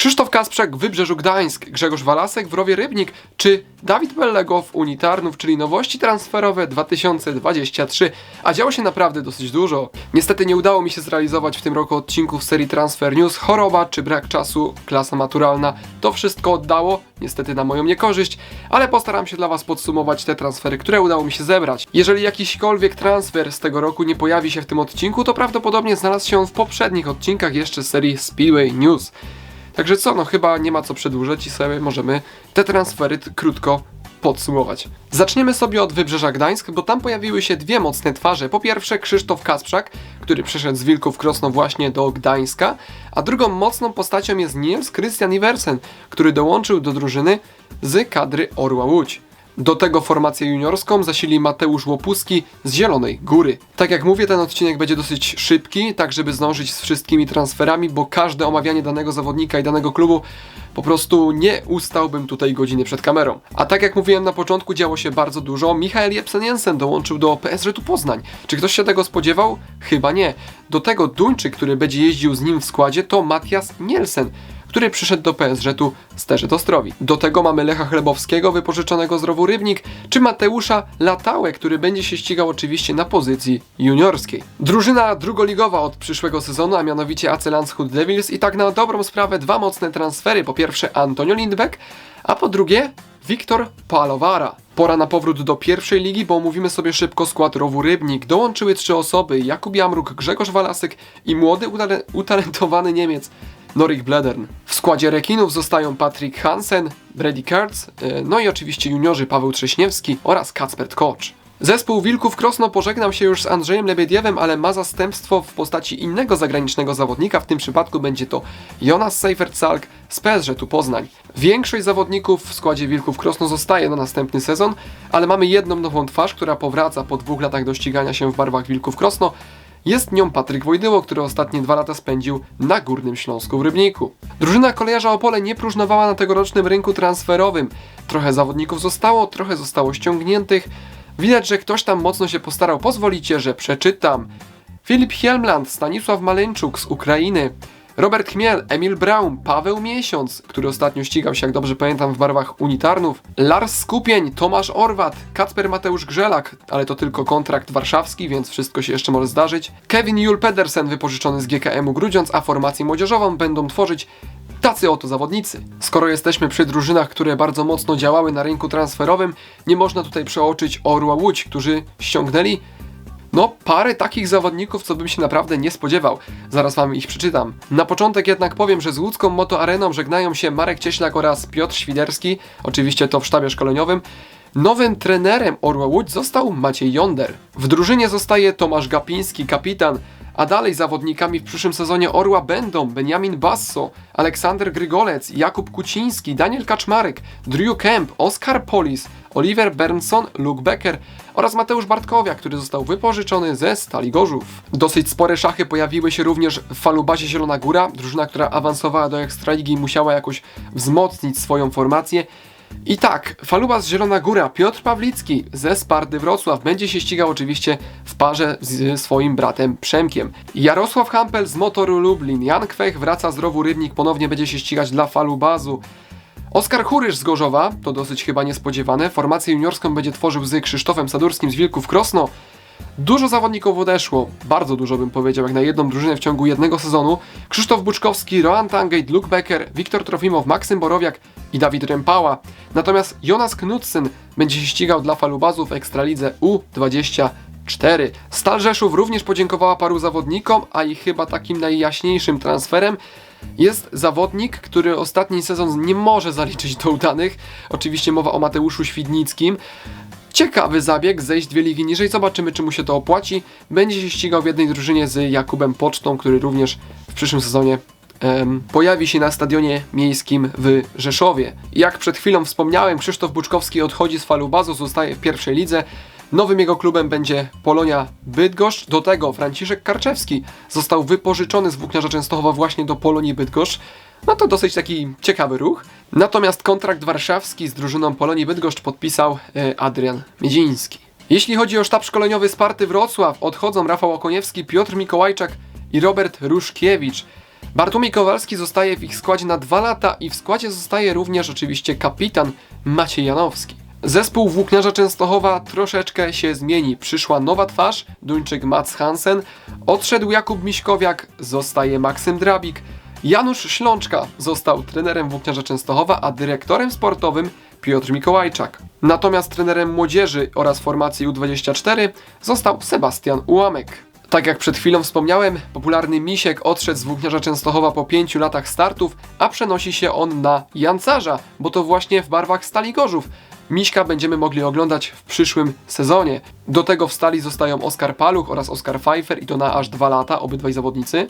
Krzysztof Kasprzak w Wybrzeżu Gdańsk, Grzegorz Walasek w Rowie Rybnik, czy Dawid Bellego w Unitarnów, czyli nowości transferowe 2023. A działo się naprawdę dosyć dużo. Niestety nie udało mi się zrealizować w tym roku odcinków serii Transfer News. Choroba czy brak czasu, klasa maturalna, to wszystko oddało, niestety na moją niekorzyść, ale postaram się dla Was podsumować te transfery, które udało mi się zebrać. Jeżeli jakiśkolwiek transfer z tego roku nie pojawi się w tym odcinku, to prawdopodobnie znalazł się on w poprzednich odcinkach jeszcze serii Speedway News. Także co, no chyba nie ma co przedłużać i sobie możemy te transfery krótko podsumować. Zaczniemy sobie od Wybrzeża Gdańsk, bo tam pojawiły się dwie mocne twarze. Po pierwsze Krzysztof Kasprzak, który przyszedł z Wilków Krosno właśnie do Gdańska, a drugą mocną postacią jest Niels Christian Iversen, który dołączył do drużyny z kadry Orła Łódź. Do tego formację juniorską zasili Mateusz Łopuski z Zielonej Góry. Tak jak mówię, ten odcinek będzie dosyć szybki, tak żeby zdążyć z wszystkimi transferami, bo każde omawianie danego zawodnika i danego klubu po prostu nie ustałbym tutaj godziny przed kamerą. A tak jak mówiłem na początku, działo się bardzo dużo. Michael Jepsen Jensen dołączył do PSG tu Poznań. Czy ktoś się tego spodziewał? Chyba nie. Do tego Duńczyk, który będzie jeździł z nim w składzie, to Matias Nielsen który przyszedł do PSG-tu z Terzyt Ostrowi. Do tego mamy Lecha Chlebowskiego, wypożyczonego z Rowu Rybnik, czy Mateusza Latałę, który będzie się ścigał oczywiście na pozycji juniorskiej. Drużyna drugoligowa od przyszłego sezonu, a mianowicie AC Landshut Devils i tak na dobrą sprawę dwa mocne transfery. Po pierwsze Antonio Lindbeck, a po drugie Wiktor Palowara. Pora na powrót do pierwszej ligi, bo omówimy sobie szybko skład Rowu Rybnik. Dołączyły trzy osoby, Jakub Jamruk, Grzegorz Walasek i młody, utale- utalentowany Niemiec Norik Bledern. W składzie rekinów zostają Patrick Hansen, Brady Kurtz, e, no i oczywiście juniorzy Paweł Trześniewski oraz Kacpert Kocz. Zespół Wilków Krosno pożegnał się już z Andrzejem Lebediewem, ale ma zastępstwo w postaci innego zagranicznego zawodnika. W tym przypadku będzie to Jonas Seifert-Salk z PSG tu Poznań. Większość zawodników w składzie Wilków Krosno zostaje na następny sezon, ale mamy jedną nową twarz, która powraca po dwóch latach do ścigania się w barwach Wilków Krosno. Jest nią Patryk Wojdyło, który ostatnie dwa lata spędził na Górnym Śląsku w Rybniku. Drużyna kolejarza Opole nie próżnowała na tegorocznym rynku transferowym. Trochę zawodników zostało, trochę zostało ściągniętych. Widać, że ktoś tam mocno się postarał. Pozwolicie, że przeczytam. Filip Hielmland, Stanisław Maleńczuk z Ukrainy, Robert Chmiel, Emil Braun, Paweł Miesiąc, który ostatnio ścigał się, jak dobrze pamiętam, w barwach unitarnów, Lars Skupień, Tomasz Orwat, Kacper Mateusz Grzelak, ale to tylko kontrakt warszawski, więc wszystko się jeszcze może zdarzyć, Kevin Jul Pedersen, wypożyczony z GKM-u Grudziądz, a formację młodzieżową będą tworzyć Tacy oto zawodnicy. Skoro jesteśmy przy drużynach, które bardzo mocno działały na rynku transferowym, nie można tutaj przeoczyć Orła Łódź, którzy ściągnęli no, parę takich zawodników, co bym się naprawdę nie spodziewał. Zaraz wam ich przeczytam. Na początek jednak powiem, że z łódzką Moto Areną żegnają się Marek Cieślak oraz Piotr Świderski, oczywiście to w sztabie szkoleniowym. Nowym trenerem Orła Łódź został Maciej Jonder. W drużynie zostaje Tomasz Gapiński, kapitan, a dalej zawodnikami w przyszłym sezonie Orła będą Benjamin Basso, Aleksander Grygolec, Jakub Kuciński, Daniel Kaczmarek, Drew Kemp, Oskar Polis, Oliver Bernson, Luke Becker oraz Mateusz Bartkowiak, który został wypożyczony ze Stali Gorzów. Dosyć spore szachy pojawiły się również w falubazie Zielona Góra, drużyna, która awansowała do Ekstraligi musiała jakoś wzmocnić swoją formację. I tak, Falubas Zielona Góra, Piotr Pawlicki ze Sparty Wrocław będzie się ścigał oczywiście w parze z swoim bratem Przemkiem. Jarosław Hampel z Motoru Lublin, Jan Kwech wraca z Rowu Rybnik, ponownie będzie się ścigać dla Falubazu. Oskar Churysz z Gorzowa, to dosyć chyba niespodziewane, formację juniorską będzie tworzył z Krzysztofem Sadurskim z Wilków Krosno. Dużo zawodników odeszło, bardzo dużo bym powiedział, jak na jedną drużynę w ciągu jednego sezonu. Krzysztof Buczkowski, Roan Tangate, Luke Becker, Wiktor Trofimow, Maksym Borowiak i Dawid Rempała. Natomiast Jonas Knudsen będzie się ścigał dla Falubazu w Ekstralidze U24. Stal Rzeszów również podziękowała paru zawodnikom, a ich chyba takim najjaśniejszym transferem jest zawodnik, który ostatni sezon nie może zaliczyć do udanych. Oczywiście mowa o Mateuszu Świdnickim. Ciekawy zabieg, zejść dwie ligi niżej, zobaczymy czy mu się to opłaci. Będzie się ścigał w jednej drużynie z Jakubem Pocztą, który również w przyszłym sezonie pojawi się na stadionie miejskim w Rzeszowie. Jak przed chwilą wspomniałem, Krzysztof Buczkowski odchodzi z Falubazu, zostaje w pierwszej lidze. Nowym jego klubem będzie Polonia Bydgoszcz. Do tego Franciszek Karczewski został wypożyczony z Włókniarza Częstochowa właśnie do Polonii Bydgoszcz. No to dosyć taki ciekawy ruch. Natomiast kontrakt warszawski z drużyną Polonii Bydgoszcz podpisał e, Adrian Miedziński. Jeśli chodzi o sztab szkoleniowy Sparty Wrocław, odchodzą Rafał Okoniewski, Piotr Mikołajczak i Robert Ruszkiewicz. Bartłomiej Kowalski zostaje w ich składzie na dwa lata i w składzie zostaje również oczywiście kapitan Maciej Janowski. Zespół Włókniarza Częstochowa troszeczkę się zmieni. Przyszła nowa twarz, Duńczyk Mats Hansen, odszedł Jakub Miśkowiak, zostaje Maksym Drabik, Janusz Ślączka został trenerem Włókniarza Częstochowa, a dyrektorem sportowym Piotr Mikołajczak. Natomiast trenerem młodzieży oraz formacji U24 został Sebastian Ułamek. Tak jak przed chwilą wspomniałem, popularny Misiek odszedł z Włókniarza Częstochowa po pięciu latach startów, a przenosi się on na Jancarza, bo to właśnie w barwach Stali Gorzów. Miśka będziemy mogli oglądać w przyszłym sezonie. Do tego w Stali zostają Oskar Paluch oraz Oskar Pfeiffer i to na aż dwa lata, obydwaj zawodnicy.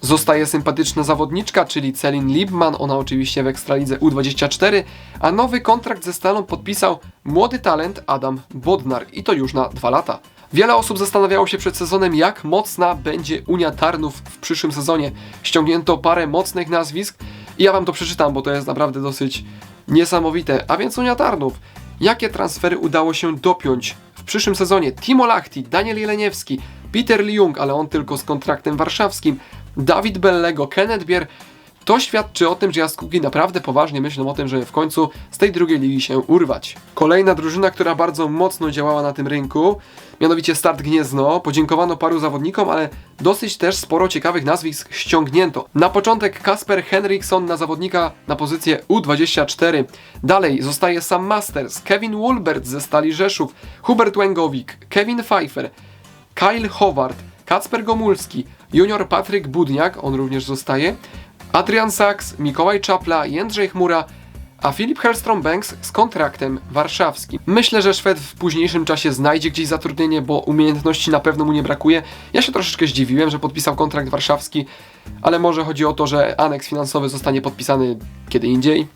Zostaje sympatyczna zawodniczka, czyli Celin Liebman, ona oczywiście w Ekstralidze U24, a nowy kontrakt ze Stalą podpisał młody talent Adam Bodnar i to już na dwa lata. Wiele osób zastanawiało się przed sezonem, jak mocna będzie Unia Tarnów w przyszłym sezonie. Ściągnięto parę mocnych nazwisk i ja wam to przeczytam, bo to jest naprawdę dosyć niesamowite. A więc Unia Tarnów. Jakie transfery udało się dopiąć w przyszłym sezonie? Timo Lachti, Daniel Jeleniewski, Peter Liung, ale on tylko z kontraktem warszawskim, Dawid Bellego, Kenneth Bier. To świadczy o tym, że Jaskugi naprawdę poważnie myślą o tym, żeby w końcu z tej drugiej ligi się urwać. Kolejna drużyna, która bardzo mocno działała na tym rynku, mianowicie Start Gniezno. Podziękowano paru zawodnikom, ale dosyć też sporo ciekawych nazwisk ściągnięto. Na początek Kasper Henriksson na zawodnika na pozycję U24. Dalej zostaje Sam Masters, Kevin Wolbert ze Stali Rzeszów, Hubert Łęgowik, Kevin Pfeiffer, Kyle Howard, Kacper Gomulski, junior Patryk Budniak, on również zostaje, Adrian Sachs, Mikołaj Czapla, Jędrzej Chmura, a Filip Hellstrom Banks z kontraktem warszawskim. Myślę, że Szwed w późniejszym czasie znajdzie gdzieś zatrudnienie, bo umiejętności na pewno mu nie brakuje. Ja się troszeczkę zdziwiłem, że podpisał kontrakt warszawski, ale może chodzi o to, że aneks finansowy zostanie podpisany kiedy indziej.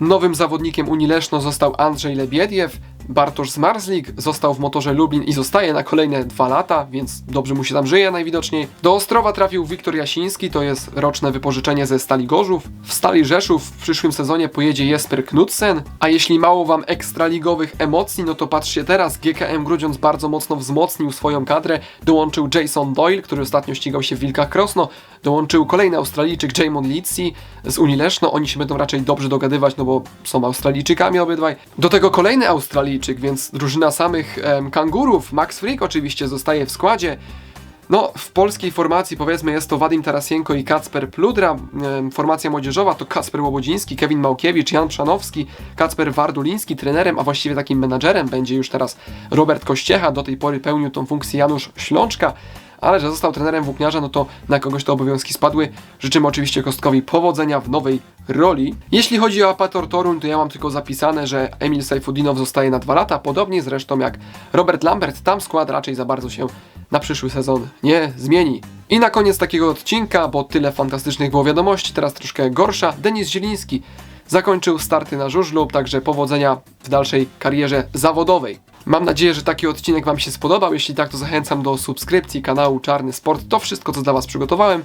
Nowym zawodnikiem Unii Leszno został Andrzej Lebiediew, Bartosz Zmarzlik został w motorze Lublin i zostaje na kolejne dwa lata, więc dobrze mu się tam żyje najwidoczniej. Do Ostrowa trafił Wiktor Jasiński, to jest roczne wypożyczenie ze Stali Gorzów. W Stali Rzeszów w przyszłym sezonie pojedzie Jesper Knudsen, a jeśli mało wam ekstraligowych emocji, no to patrzcie teraz, GKM Grudziądz bardzo mocno wzmocnił swoją kadrę, dołączył Jason Doyle, który ostatnio ścigał się w Wilkach Krosno, dołączył kolejny Australijczyk Jamon Litsi z Unii Leszno, oni się będą raczej dobrze dogadywać, no bo są Australijczykami obydwaj. Do tego kolejny Australijczyk, więc drużyna samych em, kangurów, Max Frick oczywiście zostaje w składzie. No, w polskiej formacji powiedzmy jest to Wadim Tarasienko i Kacper Pludra. Formacja młodzieżowa to Kacper Łobodziński, Kevin Małkiewicz, Jan Przanowski, Kacper Warduliński. Trenerem, a właściwie takim menadżerem będzie już teraz Robert Kościecha. Do tej pory pełnił tą funkcję Janusz Ślączka. Ale że został trenerem włókniarza, no to na kogoś te obowiązki spadły. Życzymy oczywiście Kostkowi powodzenia w nowej roli. Jeśli chodzi o Apator Toruń, to ja mam tylko zapisane, że Emil Sajfudinow zostaje na dwa lata, podobnie zresztą jak Robert Lambert. Tam skład raczej za bardzo się na przyszły sezon nie zmieni. I na koniec takiego odcinka, bo tyle fantastycznych było wiadomości, teraz troszkę gorsza. Denis Zieliński zakończył starty na żużlu, także powodzenia w dalszej karierze zawodowej. Mam nadzieję, że taki odcinek Wam się spodobał. Jeśli tak, to zachęcam do subskrypcji kanału Czarny Sport. To wszystko, co dla Was przygotowałem.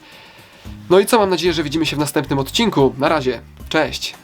No i co, mam nadzieję, że widzimy się w następnym odcinku. Na razie, cześć!